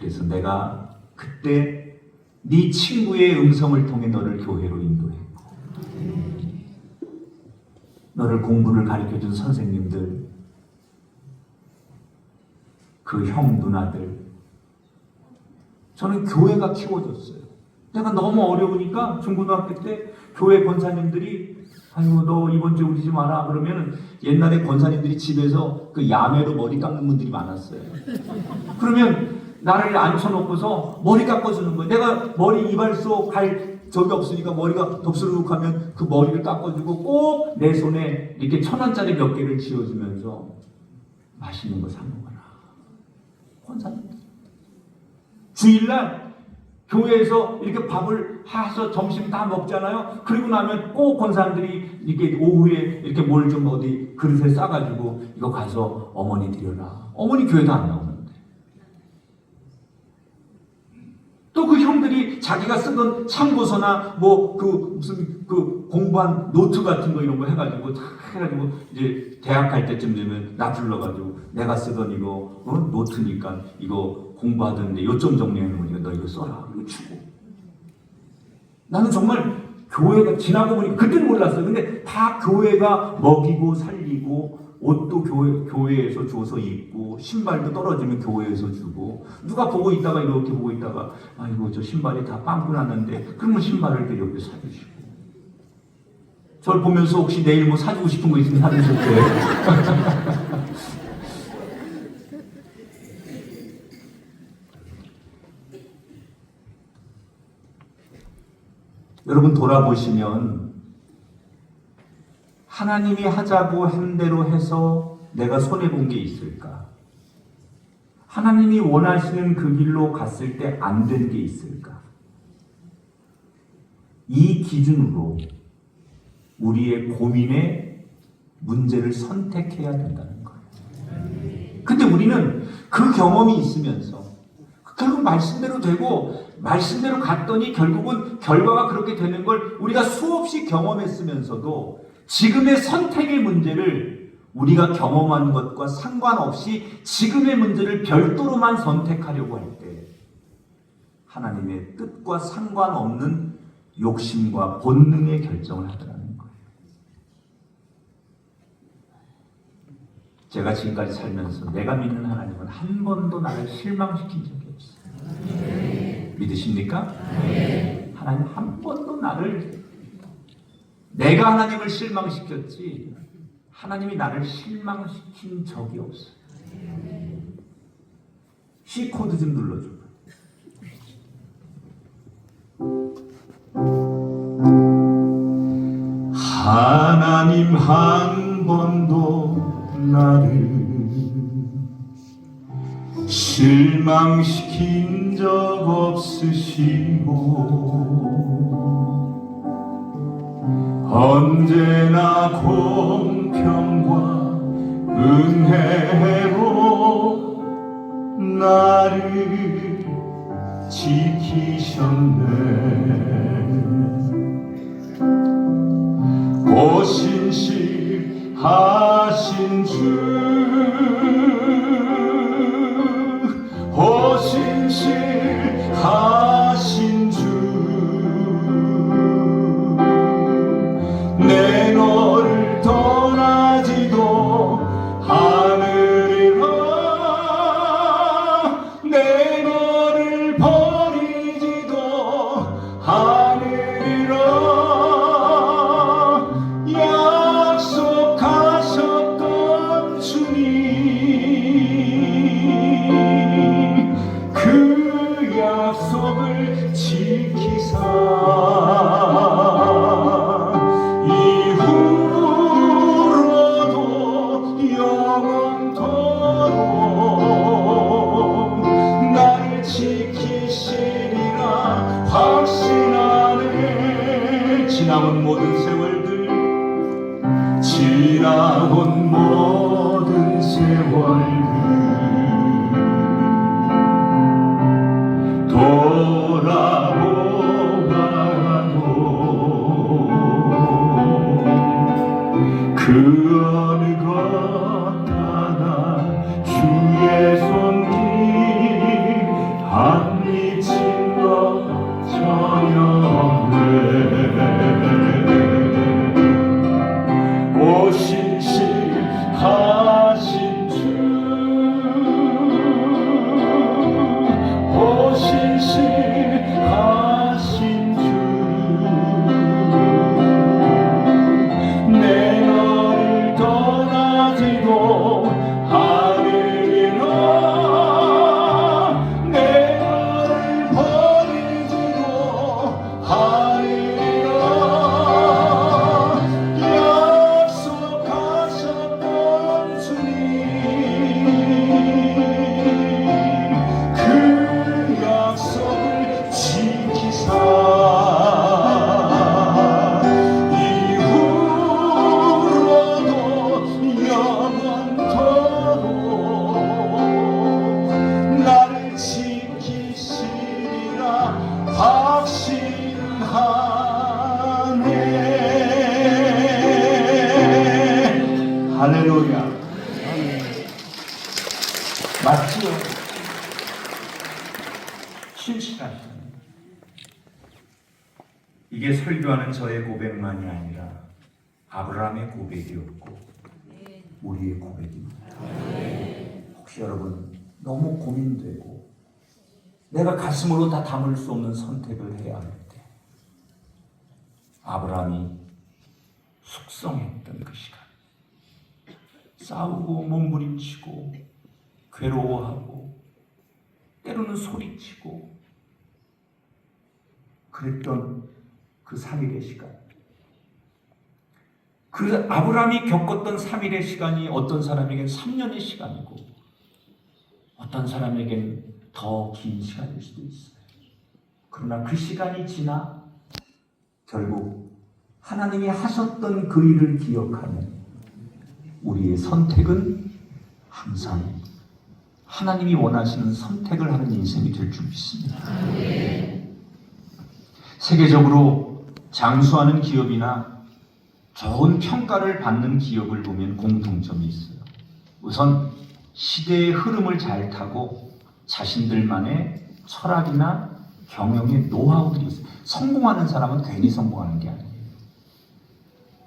그래서 내가 그때 네 친구의 음성을 통해 너를 교회로 인도했고 너를 공부를 가르쳐준 선생님들 그 형 누나들 저는 교회가 키워줬어요. 내가 너무 어려우니까 중고등학교 때 교회 권사님들이 아이고 너 이번 주에 우리 집 와라 그러면은 옛날에 권사님들이 집에서 그 야매로 머리 깎는 분들이 많았어요. 그러면 나를 앉혀놓고서 머리 깎아주는 거예요. 내가 머리 이발소 갈 적이 없으니까 머리가 덥수룩하면 그 머리를 깎아주고 꼭 내 손에 이렇게 천 원짜리 몇 개를 쥐어주면서 맛있는 거 사 먹어라. 권사님들. 주일날 교회에서 이렇게 밥을 해서 점심 다 먹잖아요. 그리고 나면 꼭 권사님들이 이렇게 오후에 이렇게 뭘 좀 어디 그릇에 싸가지고 이거 가서 어머니 드려라. 어머니 교회도 안 나오는데. 또 그 형들이 자기가 쓰던 참고서나 뭐 그 무슨 그 공부한 노트 같은 거 이런 거 해가지고 다 해가지고 이제 대학 갈 때쯤 되면 나 불러가지고 내가 쓰던 이거 어? 노트니까 이거 공부하던데 요점 정리해 놓으니까 너 이거 써라. 이거 주고. 나는 정말 교회가 지나고 보니까 그때는 몰랐어요. 근데 다 교회가 먹이고 살리고 옷도 교회, 교회에서 줘서 입고 신발도 떨어지면 교회에서 주고 누가 보고 있다가 이렇게 보고 있다가 아이고 저 신발이 다 빵꾸 났는데 그러면 신발을 또 이렇게 사주시고. 저를 보면서 혹시 내일 뭐 사주고 싶은 거 있으면 사주실 거예요. 여러분 돌아보시면 하나님이 하자고 한 대로 해서 내가 손해 본 게 있을까? 하나님이 원하시는 그 길로 갔을 때 안 된 게 있을까? 이 기준으로 우리의 고민의 문제를 선택해야 된다는 거예요. 근데 우리는 그 경험이 있으면서 결국 말씀대로 되고 말씀대로 갔더니 결국은 결과가 그렇게 되는 걸 우리가 수없이 경험했으면서도 지금의 선택의 문제를 우리가 경험한 것과 상관없이 지금의 문제를 별도로만 선택하려고 할 때 하나님의 뜻과 상관없는 욕심과 본능의 결정을 하더라는 거예요. 제가 지금까지 살면서 내가 믿는 하나님은 한 번도 나를 실망시킨 적이 없어요. 믿으십니까? 하나님 한 번도 나를 내가 하나님을 실망시켰지 하나님이 나를 실망시킨 적이 없어요. C 코드 좀 눌러줘. 하나님 한 번도 나를 실망시킨 적 없으시고 언제나 공평과 은혜로 나를 지키셨네 모든 신실하시다. 이게 설교하는 저의 고백만이 아니라 아브라함의 고백이었고 우리의 고백입니다. 혹시 여러분 너무 고민되고 내가 가슴으로 다 담을 수 없는 선택을 해야 할 때 아브라함이 숙성했던 그 시간 싸우고 몸부림치고 괴로워하고 때로는 소리치고 그랬던 그 3일의 시간 그 아브라함이 겪었던 3일의 시간이 어떤 사람에겐 3년의 시간이고 어떤 사람에겐 더 긴 시간일 수도 있어요. 그러나 그 시간이 지나 결국 하나님이 하셨던 그 일을 기억하면 우리의 선택은 항상 하나님이 원하시는 선택을 하는 인생이 될 줄 믿습니다. 세계적으로 장수하는 기업이나 좋은 평가를 받는 기업을 보면 공통점이 있어요. 우선 시대의 흐름을 잘 타고 자신들만의 철학이나 경영의 노하우들이 있어요. 성공하는 사람은 괜히 성공하는 게 아니에요.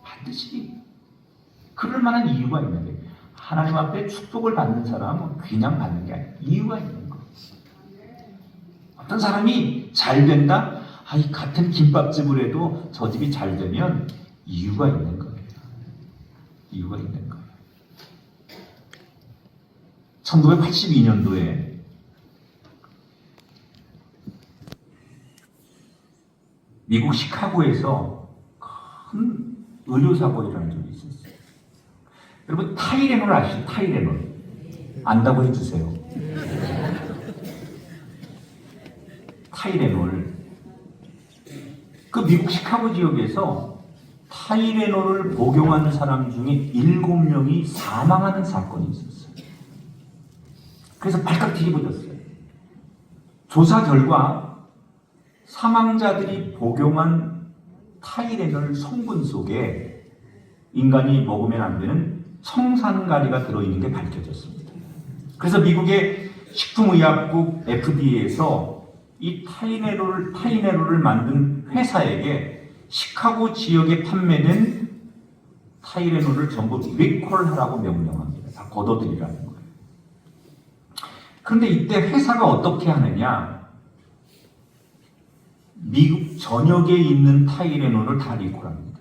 반드시 그럴 만한 이유가 있는데 하나님 앞에 축복을 받는 사람은 그냥 받는 게 아니에요. 이유가 있는 거. 어떤 사람이 잘 된다? 아, 이 같은 김밥집을 해도 저 집이 잘 되면 이유가 있는 거예요. 이유가 있는 거예요. 1982년도에 미국 시카고에서 큰 의료사고 일어난 적이 있었어요. 여러분 타이레놀 아시죠? 타이레놀 안다고 해주세요. 타이레놀 그 미국 시카고 지역에서 타이레놀을 복용한 사람 중에 7명이 사망하는 사건이 있었어요. 그래서 발칵 뒤집어졌어요. 조사 결과 사망자들이 복용한 타이레놀 성분 속에 인간이 먹으면 안 되는 청산가리가 들어있는 게 밝혀졌습니다. 그래서 미국의 식품의약국 FDA에서 이 타이레놀, 타이레놀을 만든 회사에게 시카고 지역에 판매된 타이레놀을 전부 리콜하라고 명령합니다. 다 걷어들이라는 거예요. 그런데 이때 회사가 어떻게 하느냐? 미국 전역에 있는 타이레놀을 다 리콜합니다.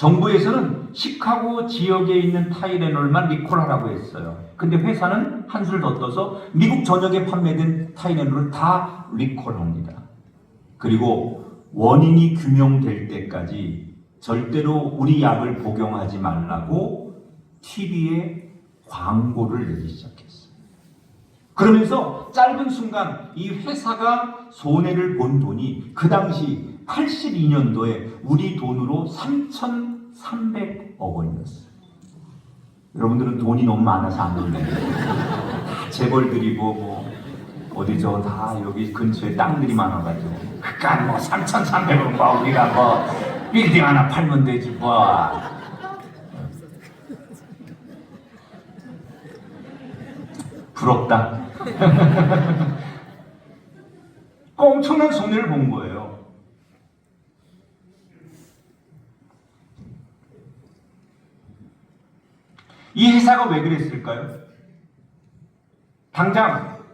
정부에서는 시카고 지역에 있는 타이레놀만 리콜하라고 했어요. 근데 회사는 한술 더 떠서 미국 전역에 판매된 타이레놀을 다 리콜합니다. 그리고 원인이 규명될 때까지 절대로 우리 약을 복용하지 말라고 TV에 광고를 내기 시작했어요. 그러면서 짧은 순간 이 회사가 손해를 본 돈이 그 당시 82년도에 우리 돈으로 3,300억 원이었어요. 여러분들은 돈이 너무 많아서 안 놀래요. 다 재벌 들이고 뭐 어디죠 다 여기 근처에 땅들이 많아가지고 그깟 뭐 3,300원 뭐 우리가 뭐 빌딩 하나 팔면 되지 뭐. 부럽다. 그 엄청난 손해를 본 거예요. 이 회사가 왜 그랬을까요? 당장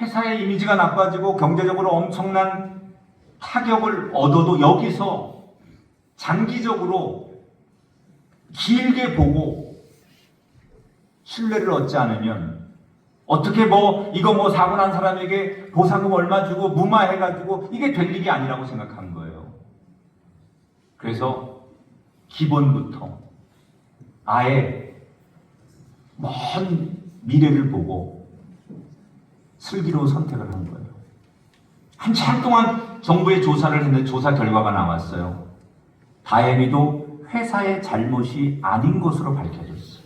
회사의 이미지가 나빠지고 경제적으로 엄청난 타격을 얻어도 여기서 장기적으로 길게 보고 신뢰를 얻지 않으면 어떻게 뭐 이거 뭐 사고 난 사람에게 보상금 얼마 주고 무마해가지고 이게 될 일이 아니라고 생각한 거예요. 그래서 기본부터 아예 먼 미래를 보고 슬기로운 선택을 한 거예요. 한참 동안 정부의 조사를 했는데 조사 결과가 나왔어요. 다행히도 회사의 잘못이 아닌 것으로 밝혀졌어요.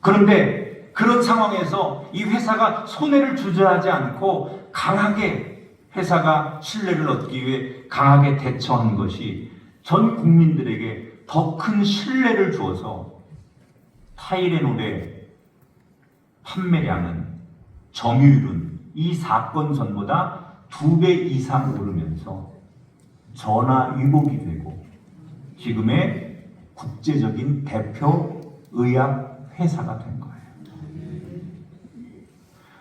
그런데 그런 상황에서 이 회사가 손해를 주저하지 않고 강하게 회사가 신뢰를 얻기 위해 강하게 대처한 것이 전 국민들에게 더 큰 신뢰를 주어서 타이레놀의 판매량은 점유율은 이 사건 전보다 두 배 이상 오르면서 전화 위복이 되고 지금의 국제적인 대표 의학 회사가 된 거예요.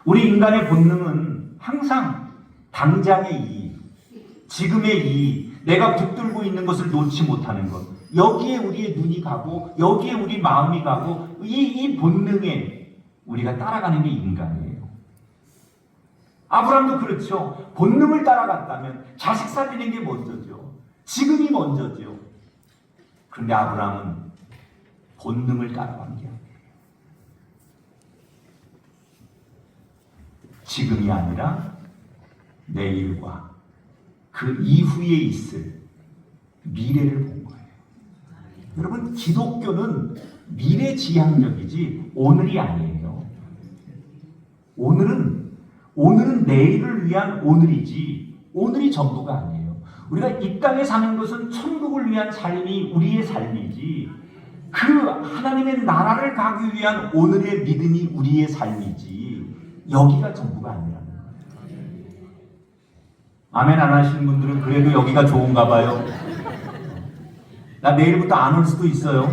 우리 인간의 본능은 항상 당장의 이익, 지금의 이익, 내가 붙들고 있는 것을 놓지 못하는 것, 여기에 우리의 눈이 가고, 여기에 우리 마음이 가고, 이, 이 본능에 우리가 따라가는 게 인간이에요. 아브라함도 그렇죠. 본능을 따라갔다면 자식 살리는 게 먼저죠. 지금이 먼저죠. 그런데 아브라함은 본능을 따라간 게. 지금이 아니라 내일과 그 이후에 있을 미래를 본. 여러분, 기독교는 미래 지향적이지 오늘이 아니에요. 오늘은 오늘은 내일을 위한 오늘이지 오늘이 전부가 아니에요. 우리가 이 땅에 사는 것은 천국을 위한 삶이 우리의 삶이지 그 하나님의 나라를 가기 위한 오늘의 믿음이 우리의 삶이지 여기가 전부가 거예요. 아멘 안 하시는 분들은 그래도 여기가 좋은가 봐요. 나 내일부터 안 올 수도 있어요.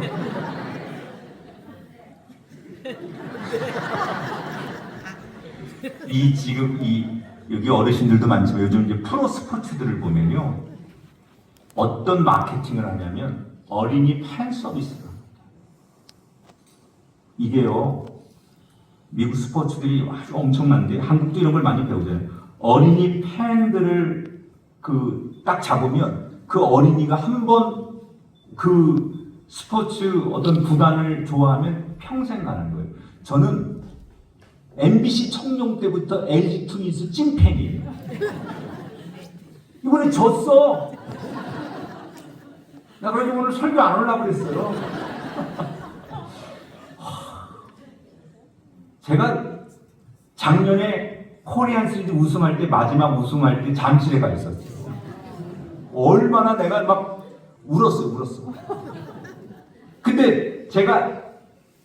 이 지금 이 여기 어르신들도 많지만 요즘 이제 프로 스포츠들을 보면요 어떤 마케팅을 하냐면 어린이 팬 서비스를 합니다. 이게요 미국 스포츠들이 아주 엄청난데 한국도 이런 걸 많이 배우잖아요. 어린이 팬들을 그 딱 잡으면 그 어린이가 한번 그 스포츠 어떤 구단을 좋아하면 평생 가는 거예요. 저는 MBC 청룡 때부터 LG 트윈스 찐팬이에요. 이번에 졌어. 나 그래서 오늘 설교 안 하려고 그랬어요. 제가 작년에 코리안 시리즈 우승할 때 마지막 우승할 때 잠실에 가 있었어요. 얼마나 내가 막 울었어, 울었어. 근데 제가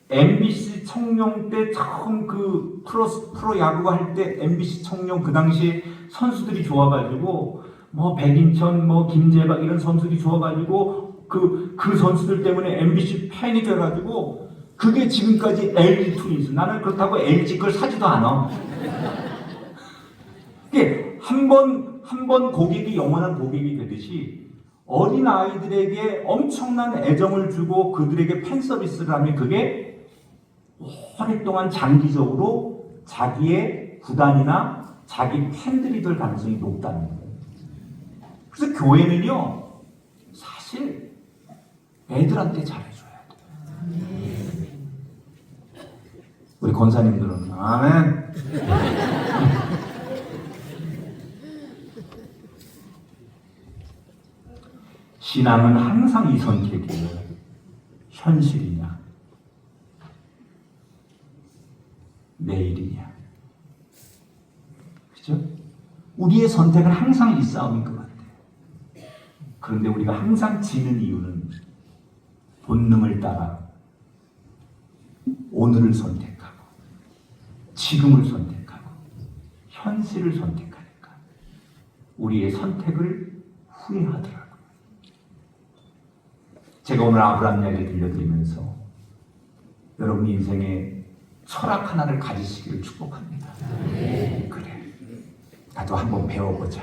MBC 청룡 때 처음 그 프로 프로 야구 할 때 MBC 청룡 그 당시에 선수들이 좋아가지고 뭐 백인천 뭐 김재박 이런 선수들이 좋아가지고 그 그 선수들 때문에 MBC 팬이 돼가지고 그게 지금까지 LG 트윈스 나는 그렇다고 LG 걸 사지도 않아. 이게 한 번 한 번 고객이 영원한 고객이 되듯이 어린 아이들에게 엄청난 애정을 주고 그들에게 팬 서비스를 하면 그게 오랫동안 장기적으로 자기의 구단이나 자기 팬들이 될 가능성이 높다는 거예요. 그래서 교회는요, 사실 애들한테 잘해줘야 돼요. 우리 권사님들은 아멘. 신앙은 항상 이 선택이에요. 현실이냐, 내일이냐. 그죠? 우리의 선택은 항상 이 싸움인 것 같아요. 그런데 우리가 항상 지는 이유는 본능을 따라 오늘을 선택하고, 지금을 선택하고, 현실을 선택하니까 우리의 선택을 후회하더라고요. 제가 오늘 아브라함 이야기를 들려드리면서 여러분 인생에 철학 하나를 가지시기를 축복합니다. 그래. 나도 한번 배워보자.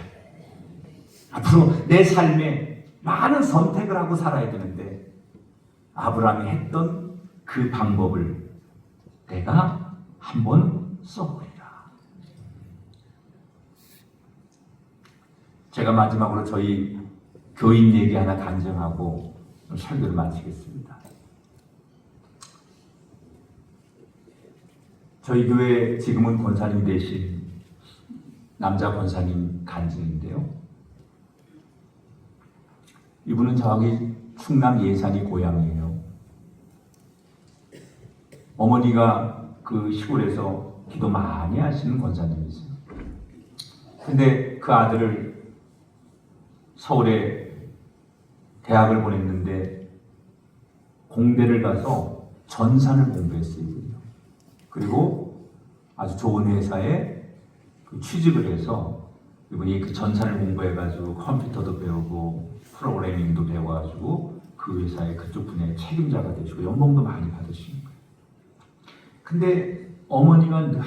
앞으로 내 삶에 많은 선택을 하고 살아야 되는데 아브라함이 했던 그 방법을 내가 한번 써보리라. 제가 마지막으로 저희 교인 얘기 하나 간증하고 설교를 마치겠습니다. 저희 교회 지금은 권사님 대신 남자 권사님 간증인데요. 이분은 저기 충남 예산이 고향이에요. 어머니가 그 시골에서 기도 많이 하시는 권사님이세요. 근데 그 아들을 서울에 대학을 보냈는데 공대를 가서 전산을 공부했어요. 그리고 아주 좋은 회사에 그 취직을 해서 이분이 그 전산을 공부해가지고 컴퓨터도 배우고 프로그래밍도 배워가지고 그 회사의 그쪽 분야의 책임자가 되시고 연봉도 많이 받으시는 거예요. 근데 어머니가 늘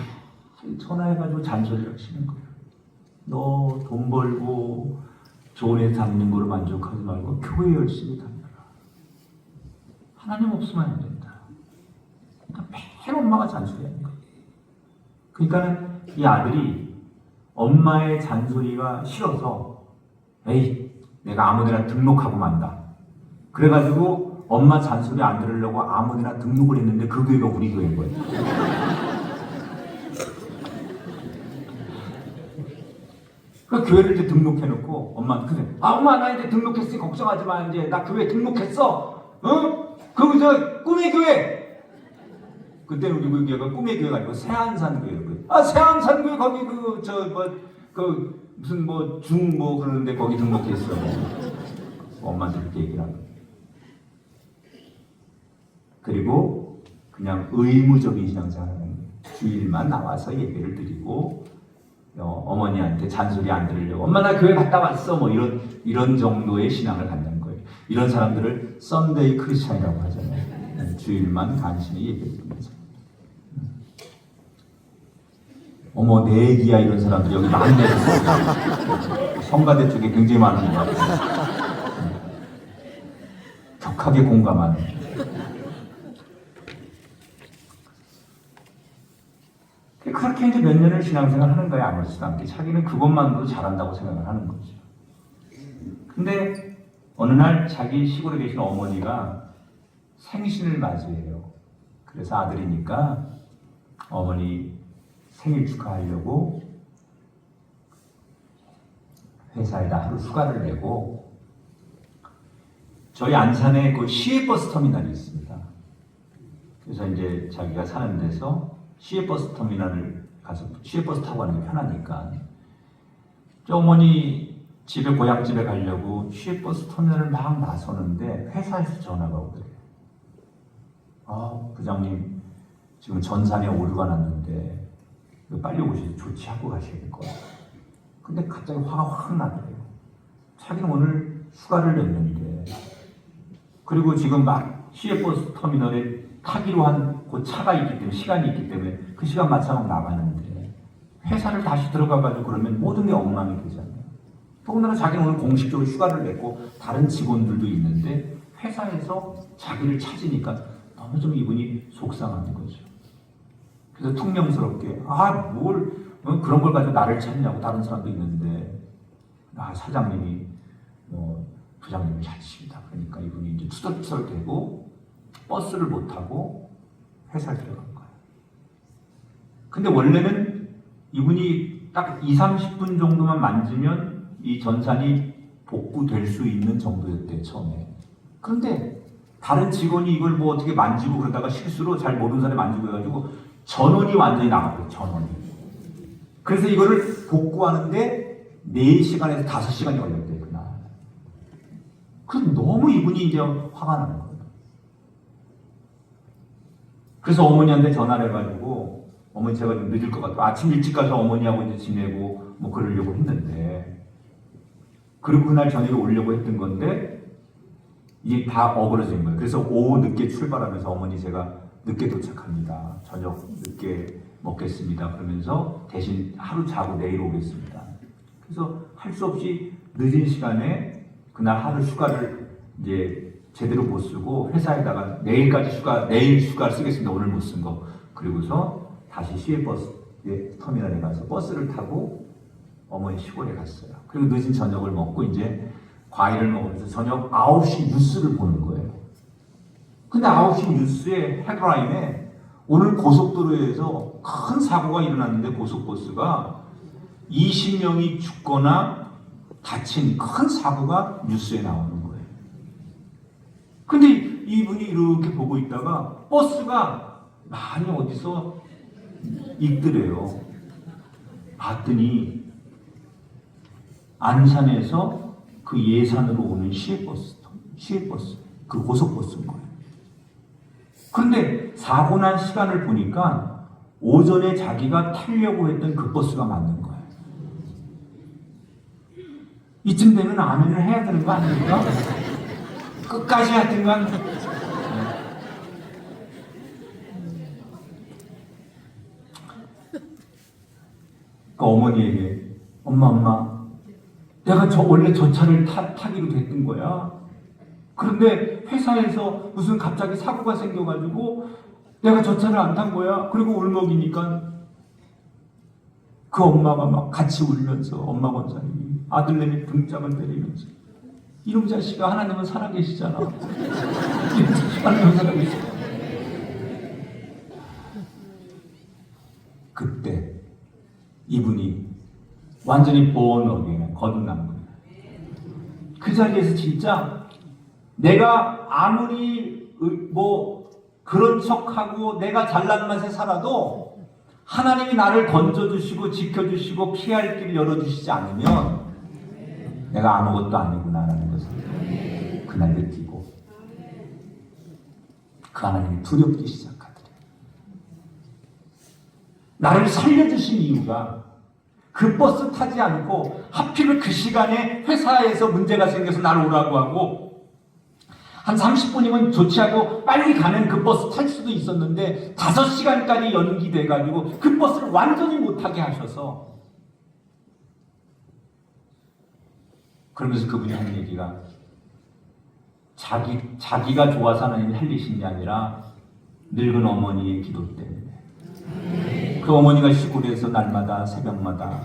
전화해가지고 잔소리를 하시는 거예요. 너 돈 벌고 애 다니는 거로 만족하지 말고 교회 열심히 다녀라. 하나님 없으면 안 된다. 그러니까 매일 엄마가 잔소리하는 거예요. 그러니까는 이 아들이 엄마의 잔소리가 싫어서 에이 내가 아무데나 등록하고 만다. 그래가지고 엄마 잔소리 안 들으려고 아무데나 등록을 했는데 그 교회가 우리 교회인 거예요. 그 교회를 이제 등록해놓고 엄마한테 그래. 아 엄마 나 이제 등록했으니 걱정하지 마 이제 나 교회 등록했어. 어? 그거 저 꿈의 교회. 그때는 우리 그 교회가 꿈의 교회가 아니고 세안산 교회고요. 아 세안산 교회 거기 그 저 뭐 그 무슨 뭐중뭐 그러는데 거기 등록했어. 엄마한테 그렇게 얘기를 하고. 그리고 그냥 의무적인 신앙생활하는 주일만 나와서 예배를 드리고 어, 어머니한테 잔소리 안 들으려고 엄마 나 교회 갔다 왔어 뭐 이런 이런 정도의 신앙을 갖는 거예요. 이런 사람들을 썬데이 크리스찬이라고 하잖아요. 네, 주일만 간신히 예배드리면서. 음. 어머 내 얘기야 이런 사람들이 여기 많네. 성가대 쪽에 굉장히 많은 것 같아요. 음. 격하게 공감하는. 그렇게 이제 몇 년을 신앙생활 하는 거야 아무렇지도 않게 자기는 그것만으로도 잘한다고 생각을 하는 거죠. 근데 어느 날 자기 시골에 계신 어머니가 생신을 맞이해요. 그래서 아들이니까 어머니 생일 축하하려고 회사에다 하루 휴가를 내고 저희 안산에 그 시외버스 터미널이 있습니다. 그래서 이제 자기가 사는 데서 시외버스 터미널을 가서 시외버스 타고 가는 게 편하니까 저 어머니 집에 고향 집에 가려고 시외버스 터미널을 막 나서는데 회사에서 전화가 오더래요. 아 부장님 지금 전산에 오류가 났는데 빨리 오셔서 조치하고 가셔야 될 거야. 근데 갑자기 화가 확 나더래요. 자기는 오늘 휴가를 냈는데 그리고 지금 막 시외버스 터미널에 타기로 한 그 차가 있기 때문에 시간이 있기 때문에 그 시간 맞춰서 나가는데 회사를 다시 들어가가지고 그러면 모든 게 엉망이 되잖아요. 더군다나 자기는 오늘 공식적으로 휴가를 냈고 다른 직원들도 있는데 회사에서 자기를 찾으니까 너무 좀 이분이 속상한 거죠. 그래서 퉁명스럽게 아뭘 어, 그런 걸 가지고 나를 찾냐고 다른 사람도 있는데 아 사장님이 뭐 부장님이 찾으십니다. 그러니까 이분이 이제 투덜투덜대고 버스를 못 타고 회사에 들어간 거예요. 근데 원래는 이분이 딱 2, 30분 정도만 만지면 이 전산이 복구될 수 있는 정도였대요, 처음에. 그런데 다른 직원이 이걸 뭐 어떻게 만지고 그러다가 실수로 잘 모르는 사람이 만지고 해가지고 전원이 완전히 나가버려요, 전원이. 그래서 이거를 복구하는데 4시간에서 5시간이 걸렸대요, 그날. 그 너무 이분이 이제 화가 나는 거예요. 그래서 어머니한테 전화를 해가지고 어머니 제가 좀 늦을 것 같고 아침 일찍 가서 어머니하고 이제 지내고 뭐 그러려고 했는데 그리고 그날 저녁에 오려고 했던 건데 이게 다 어그러진 거예요. 그래서 오후 늦게 출발하면서 어머니 제가 늦게 도착합니다. 저녁 늦게 먹겠습니다. 그러면서 대신 하루 자고 내일 오겠습니다. 그래서 할 수 없이 늦은 시간에 그날 하루 휴가를 이제 제대로 못 쓰고 회사에다가 내일까지 휴가 내일 휴가 쓰겠습니다. 오늘 못 쓴 거. 그리고서 다시 시외버스 터미널에 가서 버스를 타고 어머니 시골에 갔어요. 그리고 늦은 저녁을 먹고 이제 과일을 먹으면서 저녁 9시 뉴스를 보는 거예요. 근데 9시 뉴스의 헤드라인에 오늘 고속도로에서 큰 사고가 일어났는데 고속버스가 20명이 죽거나 다친 큰 사고가 뉴스에 나오는. 근데 이분이 이렇게 보고 있다가 버스가 많이 어디서 있더래요. 봤더니 안산에서 그 예산으로 오는 시외버스, 시외버스, 그 고속버스인 거예요. 그런데 사고 난 시간을 보니까 오전에 자기가 타려고 했던 그 버스가 맞는 거예요. 이쯤 되면 아멘을 해야 되는 거 아닙니까? 끝까지 하여튼간 그 어머니에게 엄마 엄마 내가 저 원래 저 차를 타, 타기로 됐던 거야. 그런데 회사에서 무슨 갑자기 사고가 생겨가지고 내가 저 차를 안 탄 거야. 그리고 울먹이니까 그 엄마가 막 같이 울면서 엄마 권사님이 아들내미 등짝을 때리면서 이놈 자식아 하나님은 살아계시잖아. 하나님은 살아계시잖아. 그때 이분이 완전히 본어게 거듭난 거예요. 그 자리에서 진짜 내가 아무리 의- 뭐 그런 척하고 내가 잘난 맛에 살아도 하나님이 나를 건져주시고 지켜주시고 피할 길을 열어주시지 않으면 내가 아무것도 아니구나라는 것을 그날 느끼고 그 하나님이 두렵기 시작하더래요. 나를 살려주신 이유가 그 버스 타지 않고 하필 그 시간에 회사에서 문제가 생겨서 나를 오라고 하고 한 30분이면 좋지 하고 빨리 가는 그 버스 탈 수도 있었는데 5시간까지 연기돼 가지고 그 버스를 완전히 못 타게 하셔서 그러면서 그분이 하는 얘기가 자기 자기가 좋아서 하나님이 살리신 게 아니라 늙은 어머니의 기도 때문에. 그 어머니가 시골에서 날마다 새벽마다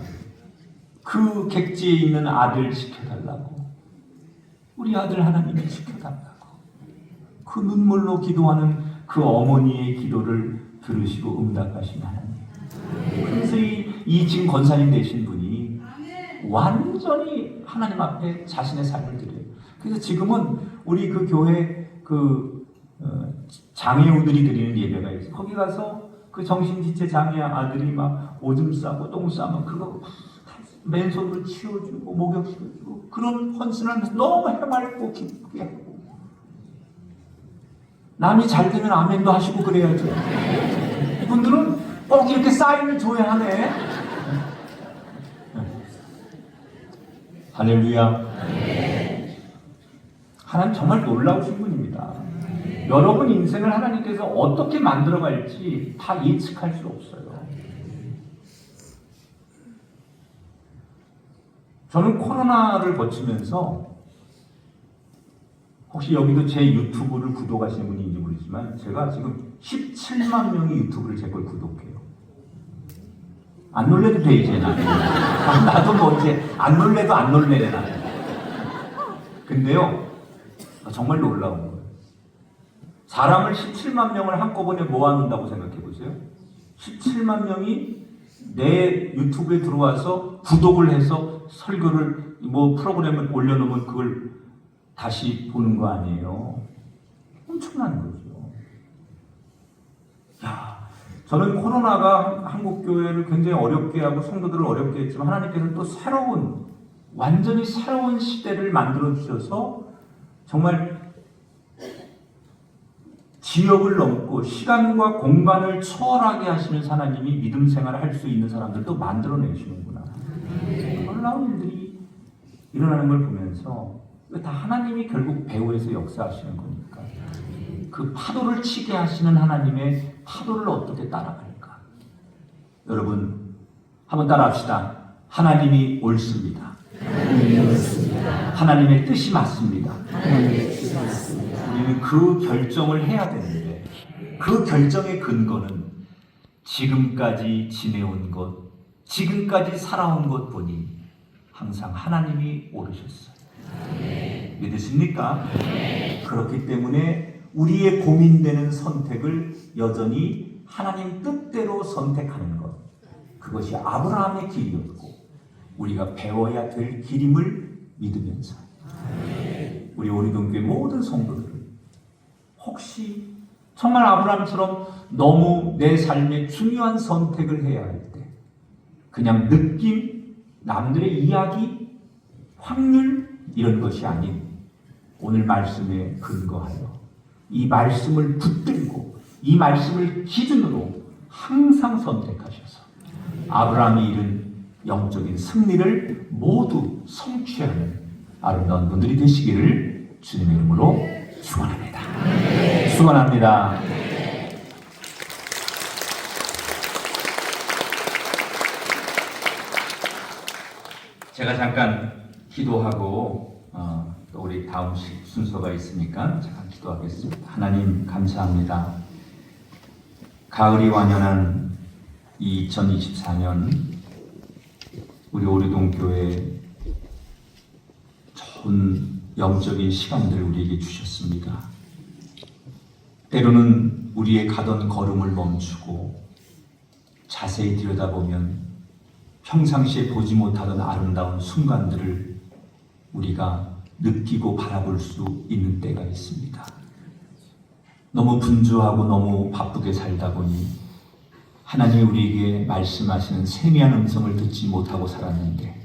그 객지에 있는 아들 지켜달라고 우리 아들 하나님이 지켜달라고 그 눈물로 기도하는 그 어머니의 기도를 들으시고 응답하신 하나님 그래서 이, 이 지금 권사님 되신 분이 완전히 하나님 앞에 자신의 삶을 드려요. 그래서 지금은 우리 그 교회 그 어, 장애우들이 드리는 예배가 있어요. 거기 가서 그 정신지체 장애 아들이 막 오줌 싸고 똥 싸면 그거 맨손으로 치워주고 목욕시켜주고 그런 헌신을 하면서 너무 해맑고 기쁘게 하고. 남이 잘 되면 아멘도 하시고 그래야죠. 이분들은 꼭 이렇게 사인을 줘야 하네 할렐루야 하나님 정말 놀라우신 분입니다 여러분 인생을 하나님께서 어떻게 만들어갈지 다 예측할 수 없어요. 저는 코로나를 거치면서 혹시 여기도 제 유튜브를 구독하시는 있는지 모르지만 제가 지금 17만 명이 유튜브를 제 걸 구독해요. 안 놀래도 돼 이제 나는. 아, 나도 뭐 이제 안 놀래도 안 놀래네 나는. 근데요 정말 놀라운 거예요. 사람을 17만 명을 한꺼번에 모아놓는다고 생각해 보세요. 17만 명이 내 유튜브에 들어와서 구독을 해서 설교를 뭐 프로그램을 올려놓으면 그걸 다시 보는 거 아니에요. 엄청난 거죠. 야, 저는 코로나가 한국 교회를 굉장히 어렵게 하고 성도들을 어렵게 했지만 하나님께서 또 새로운 완전히 새로운 시대를 만들어 주셔서 정말 지역을 넘고 시간과 공간을 초월하게 하시는 하나님이 믿음 생활을 할 수 있는 사람들도 만들어 내시는구나. 놀라운 일들이 일어나는 걸 보면서 다 하나님이 결국 배후에서 역사하시는 거니까. 그 파도를 치게 하시는 하나님의 파도를 어떻게 따라갈까? 여러분, 한번 따라합시다. 하나님이 옳습니다. 하나님의 뜻이 맞습니다. 우리는 그 결정을 해야 되는데 그 결정의 근거는 지금까지 지내온 것, 지금까지 살아온 것 보니 항상 하나님이 오르셨어요. 믿으십니까? 그렇기 때문에 우리의 고민되는 선택을 여전히 하나님 뜻대로 선택하는 것. 그것이 아브라함의 길이었고 우리가 배워야 될 길임을 믿으면서 우리 오리동교회 모든 성도들은 혹시 정말 아브라함처럼 너무 내 삶에 중요한 선택을 해야 할 때 그냥 느낌, 남들의 이야기, 확률 이런 것이 아닌 오늘 말씀에 근거하여 이 말씀을 붙들고 이 말씀을 기준으로 항상 선택하셔서 아브라함이 이룬 영적인 승리를 모두 성취하는 아름다운 분들이 되시기를 주님의 이름으로 축원합니다. 축원합니다. 제가 잠깐 기도하고 어, 또 우리 다음 시- 순서가 있으니까 잠깐 기도하겠습니다. 하나님 감사합니다. 가을이 완연한 이 2024년 우리 오리동 교회 좋은 영적인 시간들을 우리에게 주셨습니다. 때로는 우리의 가던 걸음을 멈추고 자세히 들여다보면 평상시에 보지 못하던 아름다운 순간들을 우리가 느끼고 바라볼 수 있는 때가 있습니다. 너무 분주하고 너무 바쁘게 살다 보니 하나님이 우리에게 말씀하시는 세미한 음성을 듣지 못하고 살았는데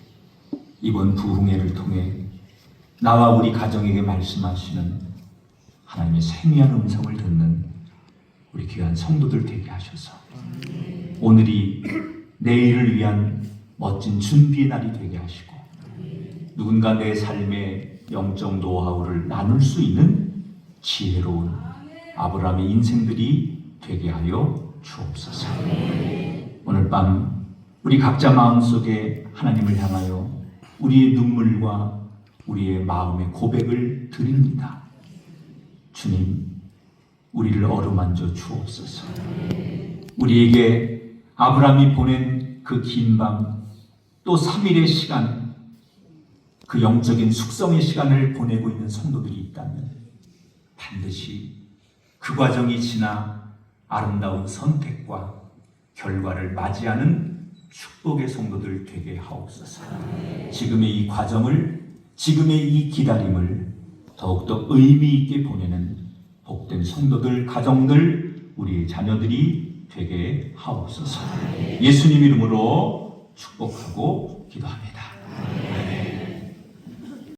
이번 부흥회를 통해 나와 우리 가정에게 말씀하시는 하나님의 세미한 음성을 듣는 우리 귀한 성도들 되게 하셔서 오늘이 내일을 위한 멋진 준비의 날이 되게 하시고 누군가 내 삶의 영적 노하우를 나눌 수 있는 지혜로운 아브라함의 인생들이 되게 하여 주옵소서. 오늘 밤 우리 각자 마음속에 하나님을 향하여 우리의 눈물과 우리의 마음의 고백을 드립니다. 주님, 우리를 어루만져 주옵소서. 우리에게 아브라함이 보낸 그 긴 밤, 또 3일의 시간, 그 영적인 숙성의 시간을 보내고 있는 성도들이 있다면 반드시 그 과정이 지나 아름다운 선택과 결과를 맞이하는 축복의 성도들 되게 하옵소서. 지금의 이 과정을, 지금의 이 기다림을 더욱더 의미 있게 보내는 복된 성도들, 가정들, 우리 자녀들이 되게 하옵소서. 예수님 이름으로 축복하고 기도합니다.